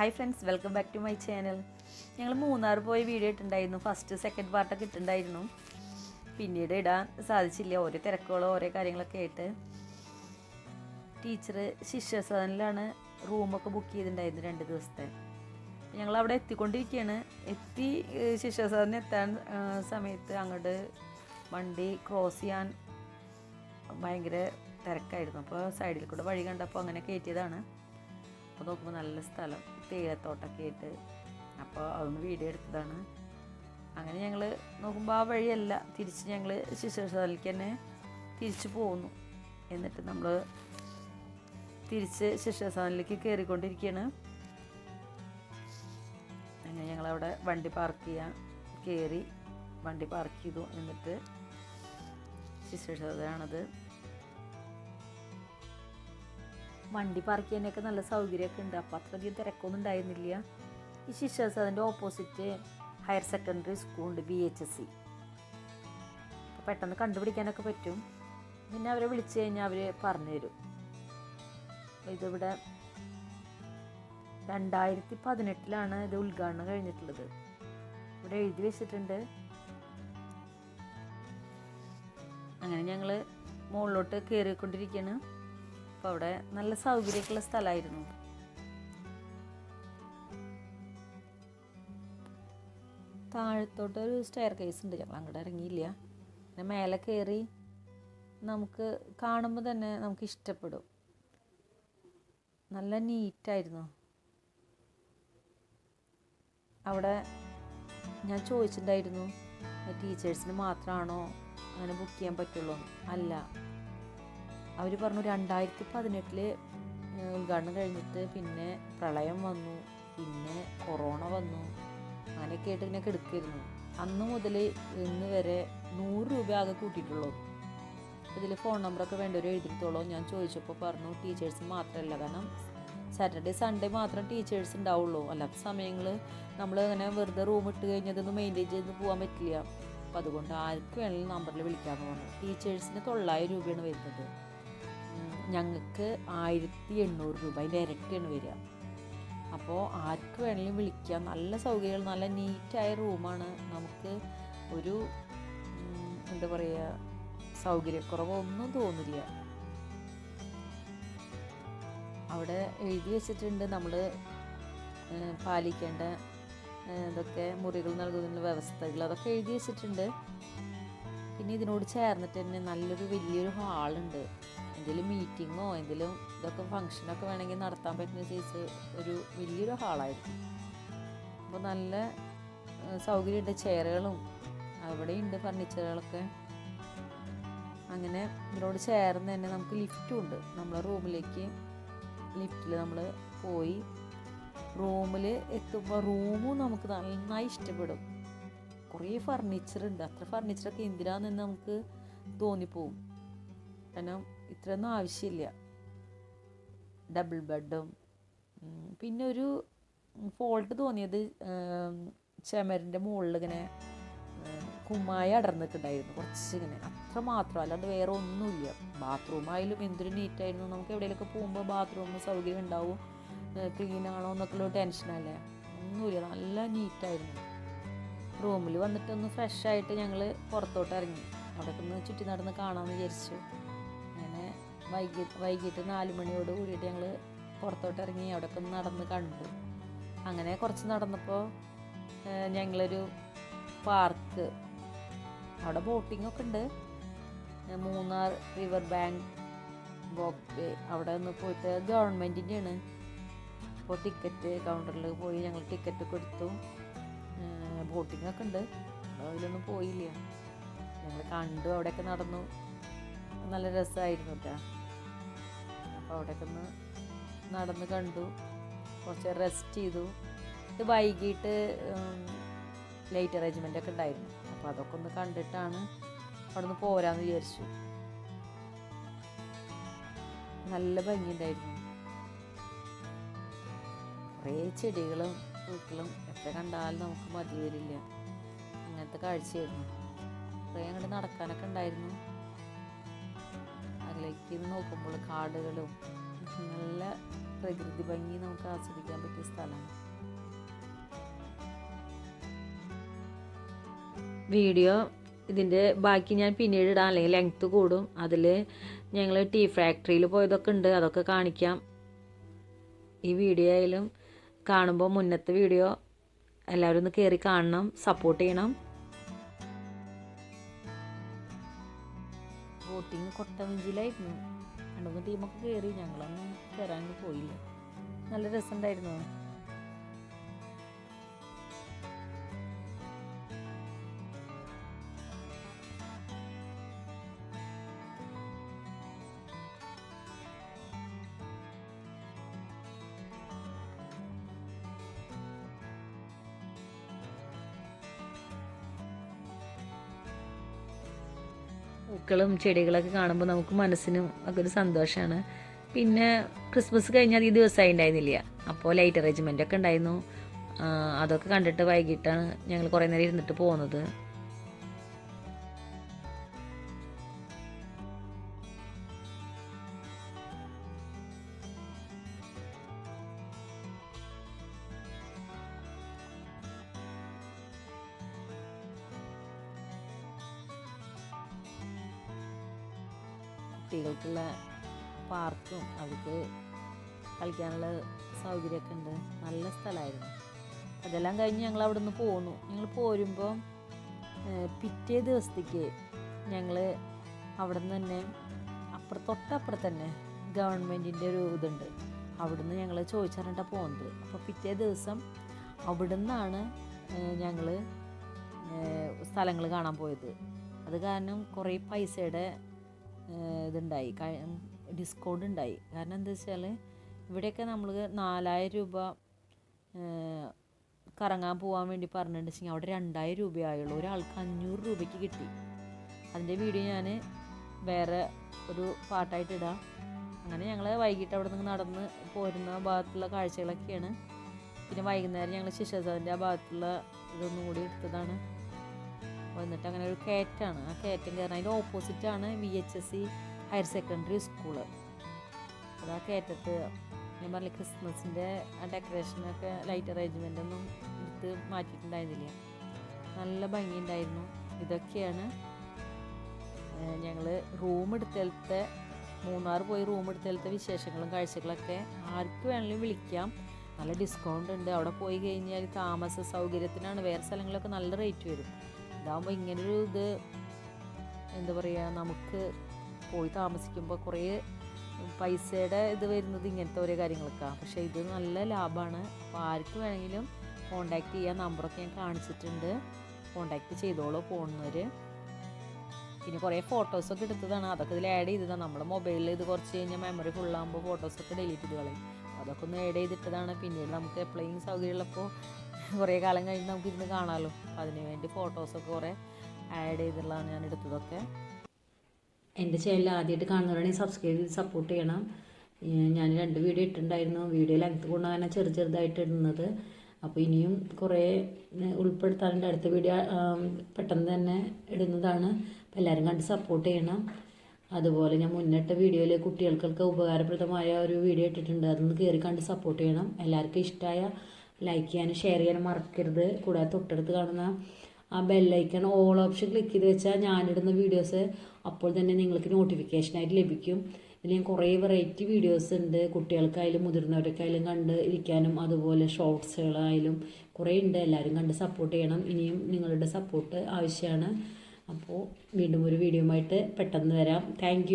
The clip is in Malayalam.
Hi friends welcome back to my channel ഞങ്ങൾ മൂന്നാർ പോയി വീഡിയോ ഇട്ടുണ്ടായിരുന്നു ഫസ്റ്റ് സെക്കൻഡ് പാർട്ടൊക്കെ ഇട്ടുണ്ടായിരുന്നു പിന്നീട് ഇടാൻ സാധിച്ചില്ല. ഓരോ തിരക്കുകളോ ഓരോ കാര്യങ്ങളൊക്കെ ആയിട്ട്. ടീച്ചർ ശിഷ്യസദനിലാണ് റൂമൊക്കെ ബുക്ക് ചെയ്തിട്ടുണ്ടായിരുന്നു രണ്ട് ദിവസത്തെ. ഞങ്ങൾ അവിടെ എത്തിക്കൊണ്ടിരിക്കുകയാണ് എത്തി ശിഷ്യ ശിഷ്യസദനം എത്താൻ സമയത്ത് അങ്ങോട്ട് വണ്ടി ക്രോസ് ചെയ്യാൻ ഭയങ്കര തിരക്കായിരുന്നു. അപ്പോൾ സൈഡിൽ കൂടെ വഴി കണ്ടപ്പോൾ അങ്ങനെ കയറ്റിയതാണ് അപ്പോൾ നോക്കുമ്പോൾ നല്ല സ്ഥലം തേയിലത്തോട്ടൊക്കെ ആയിട്ട്. അപ്പോൾ അതൊന്ന് വീഡിയോ എടുത്തതാണ്. അങ്ങനെ ഞങ്ങൾ നോക്കുമ്പോൾ ആ വഴിയല്ല തിരിച്ച് ഞങ്ങൾ ശിശുശാലയ്ക്ക് തന്നെ തിരിച്ചു പോകുന്നു എന്നിട്ട് നമ്മൾ തിരിച്ച് ശിശുസ്ഥാനിലേക്ക് കയറിക്കൊണ്ടിരിക്കുകയാണ് അങ്ങനെ ഞങ്ങളവിടെ വണ്ടി പാർക്ക് ചെയ്യാൻ കയറി വണ്ടി പാർക്ക് ചെയ്തു. എന്നിട്ട് ശിശുശാലയാണത് വണ്ടി പാർക്ക് ചെയ്യാനൊക്കെ നല്ല സൗകര്യമൊക്കെ ഉണ്ട്. അപ്പോൾ അത്രയധികം തിരക്കൊന്നും ഉണ്ടായിരുന്നില്ല. ഈ ശിശേഴ്സ് അതിന്റെ ഓപ്പോസിറ്റ് ഹയർ സെക്കൻഡറി സ്കൂളുണ്ട് ബി എച്ച് എസ് സി അപ്പോൾ പെട്ടെന്ന് കണ്ടുപിടിക്കാനൊക്കെ പറ്റും. പിന്നെ അവരെ വിളിച്ചു കഴിഞ്ഞാൽ അവർ പറഞ്ഞു തരും ഇതിവിടെ രണ്ടായിരത്തി പതിനെട്ടിലാണ് ഇത് ഉദ്ഘാടനം കഴിഞ്ഞിട്ടുള്ളത്. ഇവിടെ എഴുതി വെച്ചിട്ടുണ്ട്. അങ്ങനെ ഞങ്ങൾ മുകളിലോട്ട് കയറിക്കൊണ്ടിരിക്കുകയാണ് അപ്പോൾ അവിടെ നല്ല സൗകര്യമൊക്കെയുള്ള സ്ഥലമായിരുന്നു. താഴത്തോട്ട് ഒരു സ്റ്റെയർ കേസ് ഉണ്ട്. ഞങ്ങൾ അങ്ങോട്ട് ഇറങ്ങിയില്ല. പിന്നെ മേലെ കയറി നമുക്ക് കാണുമ്പോൾ തന്നെ നമുക്ക് ഇഷ്ടപ്പെടും. നല്ല നീറ്റായിരുന്നു അവിടെ ഞാൻ ചോദിച്ചിട്ടുണ്ടായിരുന്നു ടീച്ചേഴ്സിന് മാത്രമാണോ അങ്ങനെ ബുക്ക് ചെയ്യാൻ പറ്റുള്ളൂ? അല്ല. അവർ പറഞ്ഞു രണ്ടായിരത്തി പതിനെട്ടിൽ ഉദ്ഘാടനം കഴിഞ്ഞിട്ട് പിന്നെ പ്രളയം വന്നു പിന്നെ കൊറോണ വന്നു അങ്ങനെയൊക്കെ ആയിട്ട് ഇങ്ങനെ കിടക്കായിരുന്നു അന്ന് മുതൽ ഇന്ന് വരെ നൂറ് രൂപ ആകെ കൂട്ടിയിട്ടുള്ളൂ. ഇതിൽ ഫോൺ നമ്പറൊക്കെ വേണ്ടവർ എഴുതിത്തോളൂ ഞാൻ ചോദിച്ചപ്പോൾ പറഞ്ഞു ടീച്ചേഴ്സ് മാത്രമല്ല കാരണം സാറ്റർഡേ സൺഡേ മാത്രം ടീച്ചേഴ്സ് ഉണ്ടാവുള്ളൂ. അല്ലാത്ത സമയങ്ങൾ നമ്മൾ അങ്ങനെ വെറുതെ റൂം ഇട്ട് കഴിഞ്ഞതൊന്നും മെയിന്റെയിൻ ചെയ്ത് പോകാൻ പറ്റില്ല. അപ്പോൾ അതുകൊണ്ട് ആർക്ക് വേണമെങ്കിലും നമ്പറിൽ വിളിക്കാമെന്ന് പറഞ്ഞു. ടീച്ചേഴ്സിന് തൊള്ളായിരം രൂപയാണ് വരുന്നത്. ഞങ്ങൾക്ക് ആയിരത്തി എണ്ണൂറ് രൂപ അതിന്റെ ഇരട്ടിയാണ് വരിക. അപ്പോൾ ആർക്ക് വേണമെങ്കിലും വിളിക്കാം. നല്ല സൗകര്യങ്ങൾ നല്ല നീറ്റായ റൂമാണ്. നമുക്ക് ഒരു എന്താ പറയുക സൗകര്യക്കുറവൊന്നും തോന്നില്ല. അവിടെ എഴുതി വെച്ചിട്ടുണ്ട് നമ്മൾ പാലിക്കേണ്ട ഇതൊക്കെ മുറികൾ നൽകുന്ന വ്യവസ്ഥകൾ. അതൊക്കെ എഴുതി വെച്ചിട്ടുണ്ട്. പിന്നെ ഇതിനോട് ചേർന്നിട്ട് തന്നെ നല്ലൊരു വലിയൊരു ഹാളുണ്ട്. എന്തെങ്കിലും മീറ്റിങ്ങോ എന്തെങ്കിലും ഇതൊക്കെ ഫങ്ഷനൊക്കെ വേണമെങ്കിൽ നടത്താൻ പറ്റുന്ന സൈസ് ഒരു വലിയൊരു ഹാളായിരുന്നു അപ്പോൾ നല്ല സൗകര്യമുണ്ട്. ചെയറുകളും അവിടെയുണ്ട് ഫർണിച്ചറുകളൊക്കെ അങ്ങനെ ഇതിനോട് ചേർന്ന് തന്നെ നമുക്ക് ലിഫ്റ്റും ഉണ്ട്. നമ്മളെ റൂമിലേക്ക് ലിഫ്റ്റിൽ നമ്മൾ പോയി. റൂമിൽ എത്തുമ്പോൾ റൂമും നമുക്ക് നന്നായി ഇഷ്ടപ്പെടും. കുറേ ഫർണിച്ചർ ഉണ്ട്. അത്ര ഫർണിച്ചറൊക്കെ എന്തിനാന്ന് നമുക്ക് തോന്നിപ്പോവും. കാരണം ഇത്രയൊന്നും ആവശ്യമില്ല. ഡബിൾ ബെഡും പിന്നെ ഒരു ഫോൾട്ട് തോന്നിയത് ചെമരിന്റെ മുകളിൽ ഇങ്ങനെ കുമ്മായി അടർന്നിട്ടുണ്ടായിരുന്നു. കുറച്ച് ഇങ്ങനെ അത്ര മാത്രം. അല്ലാണ്ട് വേറെ ഒന്നുമില്ല. ബാത്റൂം ആയാലും എന്തൊരു നീറ്റായിരുന്നു നമുക്ക് എവിടെയൊക്കെ പോകുമ്പോൾ ബാത്റൂം സൗകര്യം ഉണ്ടാവും. ക്ലീൻ ആണോ എന്നൊക്കെയുള്ള ടെൻഷനല്ലേ ഒന്നുമില്ല. നല്ല നീറ്റായിരുന്നു റൂമിൽ വന്നിട്ടൊന്ന് ഫ്രഷ് ആയിട്ട് ഞങ്ങൾ പുറത്തോട്ട് ഇറങ്ങി. അവിടെ ഒന്ന് ചുറ്റി നടന്ന് കാണാമെന്ന് വിചാരിച്ചു. അങ്ങനെ വൈകി വൈകിട്ട് നാല് മണിയോട് കൂടിയിട്ട് ഞങ്ങൾ പുറത്തോട്ട് ഇറങ്ങി അവിടെ ഒന്ന് നടന്ന് കണ്ടു. അങ്ങനെ കുറച്ച് നടന്നപ്പോൾ ഞങ്ങളൊരു പാർക്ക്. അവിടെ ബോട്ടിങ്ങൊക്കെ ഉണ്ട്. Munnar river bank walkway അവിടെ ഒന്ന് പോയിട്ട് ഗവൺമെന്റിന്റെയാണ് അപ്പോൾ ടിക്കറ്റ് കൗണ്ടറിൽ പോയി ഞങ്ങൾ ടിക്കറ്റ് കൊടുത്തു ബോട്ടിംഗ് ഒക്കെ ഉണ്ട് അതിലൊന്നും പോയില്ല. ഞങ്ങൾ കണ്ടു അവിടെയൊക്കെ നടന്നു. നല്ല രസമായിരുന്നു കേട്ടോ. അപ്പോൾ അവിടെയൊക്കെ ഒന്ന് നടന്ന് കണ്ടു. കുറച്ച് റെസ്റ്റ് ചെയ്തു. ഇത് വൈകിട്ട് ലൈറ്റ് അറേഞ്ച്മെന്റ് ഒക്കെ ഉണ്ടായിരുന്നു. അപ്പോൾ അതൊക്കെ ഒന്ന് കണ്ടിട്ടാണ് അവിടെ നിന്ന് പോരാന്ന് വിചാരിച്ചു. നല്ല ഭംഗിയുണ്ടായിരുന്നു. കുറേ ചെടികളും പൂക്കളും എത്ര കണ്ടാലും നമുക്ക് മതി വരില്ല. അങ്ങനത്തെ കാഴ്ചയായിരുന്നു. കുറേ അങ്ങോട്ട് നടക്കാനൊക്കെ ഉണ്ടായിരുന്നു. അതിലേക്ക് നോക്കുമ്പോൾ കാടുകളും നല്ല പ്രകൃതി ഭംഗി നമുക്ക് ആസ്വദിക്കാൻ പറ്റിയ സ്ഥലമാണ്. വീഡിയോ ഇതിന്റെ ബാക്കി ഞാൻ പിന്നീട് ഇടാം. അല്ലെങ്കിൽ ലെങ്ത്ത് കൂടും. അതിൽ ഞങ്ങൾ ടീ ഫാക്ടറിയിൽ പോയതൊക്കെ ഉണ്ട്. അതൊക്കെ കാണിക്കാം. ഈ വീഡിയോ ആയാലും കാണുമ്പോൾ മുന്നത്തെ വീഡിയോ എല്ലാവരും ഒന്ന് കയറി കാണണം സപ്പോർട്ട് ചെയ്യണം. ബോട്ടിങ് കൊട്ടവഞ്ചിയിലായിരുന്നു. രണ്ട് ടീമൊക്കെ കയറി ഞങ്ങളൊന്നും കയറാൻ പോയില്ല. നല്ല രസമുണ്ടായിരുന്നു. പൂക്കളും ചെടികളൊക്കെ കാണുമ്പോൾ നമുക്ക് മനസ്സിനും ഒക്കെ ഒരു സന്തോഷമാണ് പിന്നെ ക്രിസ്മസ് കഴിഞ്ഞാൽ ഈ ദിവസമായി ഉണ്ടായിരുന്നില്ല. അപ്പോൾ ലൈറ്റ് അറേഞ്ച്മെന്റ് ഒക്കെ ഉണ്ടായിരുന്നു. അതൊക്കെ കണ്ടിട്ട് വൈകിട്ടാണ് ഞങ്ങൾ കുറേ നേരം ഇരുന്നിട്ട് പോകുന്നത് കുട്ടികൾക്കുള്ള പാർക്കും അവർക്ക് കളിക്കാനുള്ള സൗകര്യമൊക്കെ ഉണ്ട്. നല്ല സ്ഥലമായിരുന്നു. അതെല്ലാം കഴിഞ്ഞ് ഞങ്ങൾ അവിടെ നിന്ന് പോന്നു. ഞങ്ങൾ പോരുമ്പോൾ പിറ്റേ ദിവസത്തേക്ക് ഞങ്ങൾ അവിടെ നിന്ന് തന്നെ അപ്പുറം തൊട്ടപ്പുറത്ത് തന്നെ ഗവൺമെന്റിന്റെ ഒരു ഇതുണ്ട്. അവിടുന്ന് ഞങ്ങൾ ചോദിച്ചറിഞ്ഞിട്ടാണ് പോകുന്നത് അപ്പോൾ പിറ്റേ ദിവസം അവിടുന്നാണ് ഞങ്ങൾ സ്ഥലങ്ങൾ കാണാൻ പോയത്. അത് കാരണം കുറേ പൈസയുടെ ഇതുണ്ടായി. ഡിസ്കൗണ്ട് ഉണ്ടായി കാരണം എന്താ വെച്ചാൽ ഇവിടെയൊക്കെ നമ്മൾ നാലായിരം രൂപ കറങ്ങാൻ പോകാൻ വേണ്ടി പറഞ്ഞിട്ടുണ്ടെങ്കിൽ അവിടെ രണ്ടായിരം രൂപയായുള്ളൂ. ഒരാൾക്ക് അഞ്ഞൂറ് രൂപയ്ക്ക് കിട്ടി. അതിന്റെ വീഡിയോ ഞാൻ വേറെ ഒരു പാട്ടായിട്ട് ഇടാം. അങ്ങനെ ഞങ്ങൾ വൈകിട്ട് അവിടെ നിന്ന് നടന്ന് പോരുന്ന ഭാഗത്തുള്ള കാഴ്ചകളൊക്കെയാണ്. പിന്നെ വൈകുന്നേരം ഞങ്ങൾ ശിശുസദന്റെ ആ ഭാഗത്തുള്ള ഇതൊന്നും കൂടി എടുത്തതാണ്. വന്നിട്ട് അങ്ങനെ ഒരു കയറ്റാണ് ആ കയറ്റം കയറാൻ അതിന്റെ ഓപ്പോസിറ്റാണ് V H S C higher secondary school അതൊക്കെ ഏറ്റത്ത് ഞാൻ പറഞ്ഞ ക്രിസ്മസിന്റെ ആ ഡെക്കറേഷനൊക്കെ ലൈറ്റ് അറേഞ്ച്മെന്റ് ഒന്നും എടുത്ത് മാറ്റിയിട്ടുണ്ടായിരുന്നില്ല. നല്ല ഭംഗിയുണ്ടായിരുന്നു. ഇതൊക്കെയാണ് ഞങ്ങൾ റൂം എടുത്തലത്തെ മൂന്നാർ പോയി റൂം എടുത്തലത്തെ വിശേഷങ്ങളും കാഴ്ചകളൊക്കെ ആർക്ക് വേണമെങ്കിലും വിളിക്കാം. നല്ല ഡിസ്കൗണ്ട് ഉണ്ട്. അവിടെ പോയി കഴിഞ്ഞാൽ താമസ സൗകര്യത്തിനാണ് വേറെ സ്ഥലങ്ങളൊക്കെ നല്ല റേറ്റ് വരും. ഇതാകുമ്പോൾ ഇങ്ങനൊരു ഇത് എന്താ പറയുക നമുക്ക് പോയി താമസിക്കുമ്പോൾ കുറേ പൈസയുടെ ഇത് വരുന്നത് ഇങ്ങനത്തെ ഓരോ കാര്യങ്ങളൊക്കെയാണ് പക്ഷേ ഇത് നല്ല ലാഭമാണ് അപ്പോൾ ആർക്ക് വേണമെങ്കിലും കോണ്ടാക്ട് ചെയ്യാൻ നമ്പറൊക്കെ ഞാൻ കാണിച്ചിട്ടുണ്ട്. കോണ്ടാക്ട് ചെയ്തോളൂ പോകുന്നവർ പിന്നെ കുറേ ഫോട്ടോസൊക്കെ എടുത്തതാണ്. അതൊക്കെ ഇതിൽ ആഡ് ചെയ്തതാണ് നമ്മുടെ മൊബൈലിൽ ഇത് കുറച്ച് കഴിഞ്ഞാൽ മെമ്മറി ഫുള്ളാകുമ്പോൾ ഫോട്ടോസൊക്കെ ഡിലീറ്റ് ചെയ്ത് കളയും അതൊക്കെ ഒന്ന് ആഡ് ചെയ്തിട്ടതാണ്. പിന്നീട് നമുക്ക് എപ്പോഴും സൗകര്യമുള്ളപ്പോൾ കുറേ കാലം കഴിഞ്ഞ് നമുക്കിരുന്ന് കാണാമല്ലോ അപ്പോൾ അതിന് വേണ്ടി ഫോട്ടോസൊക്കെ കുറേ ആഡ് ചെയ്തിട്ടുള്ളതാണ് ഞാൻ എടുത്തതൊക്കെ. എന്റെ ചാനൽ ആദ്യമായിട്ട് കാണുന്നവരാണെങ്കിൽ സബ്സ്ക്രൈബ് ചെയ്ത് സപ്പോർട്ട് ചെയ്യണം. ഞാൻ രണ്ട് വീഡിയോ ഇട്ടിട്ടുണ്ടായിരുന്നു. വീഡിയോ ലെങ്ത് കൊണ്ടാണ് ചെറു ചെറുതായിട്ട് ഇടുന്നത്. അപ്പോൾ ഇനിയും കുറേ ഉൾപ്പെടുത്താറുണ്ട്. അടുത്ത വീഡിയോ പെട്ടെന്ന് തന്നെ ഇടുന്നതാണ്. അപ്പോൾ എല്ലാവരും കണ്ട് സപ്പോർട്ട് ചെയ്യണം. അതുപോലെ ഞാൻ മുന്നിട്ട വീഡിയോയിൽ കുട്ടികൾക്കൊക്കെ ഉപകാരപ്രദമായ ഒരു വീഡിയോ ഇട്ടിട്ടുണ്ട്. അതൊന്ന് കയറി കണ്ട് സപ്പോർട്ട് ചെയ്യണം. എല്ലാവർക്കും ഇഷ്ടമായ ലൈക്ക് ചെയ്യാനും ഷെയർ ചെയ്യാനും മറക്കരുത്. കൂടാതെ തൊട്ടടുത്ത് കാണുന്ന ആ ബെല്ലൈക്കൺ ഓൾ ഓപ്ഷൻ ക്ലിക്ക് ചെയ്ത് വെച്ചാൽ ഞാനിടുന്ന വീഡിയോസ് അപ്പോൾ തന്നെ നിങ്ങൾക്ക് നോട്ടിഫിക്കേഷനായിട്ട് ലഭിക്കും. ഇതിൽ ഞാൻ കുറേ വെറൈറ്റി വീഡിയോസ് ഉണ്ട്. കുട്ടികൾക്കായാലും മുതിർന്നവർക്കായാലും കണ്ട് ഇരിക്കാനും അതുപോലെ ഷോർട്സുകളായാലും കുറേ ഉണ്ട്. എല്ലാവരും കണ്ട് സപ്പോർട്ട് ചെയ്യണം. ഇനിയും നിങ്ങളുടെ സപ്പോർട്ട് ആവശ്യമാണ്. അപ്പോൾ വീണ്ടും ഒരു വീഡിയോ ആയിട്ട് പെട്ടെന്ന് വരാം. താങ്ക്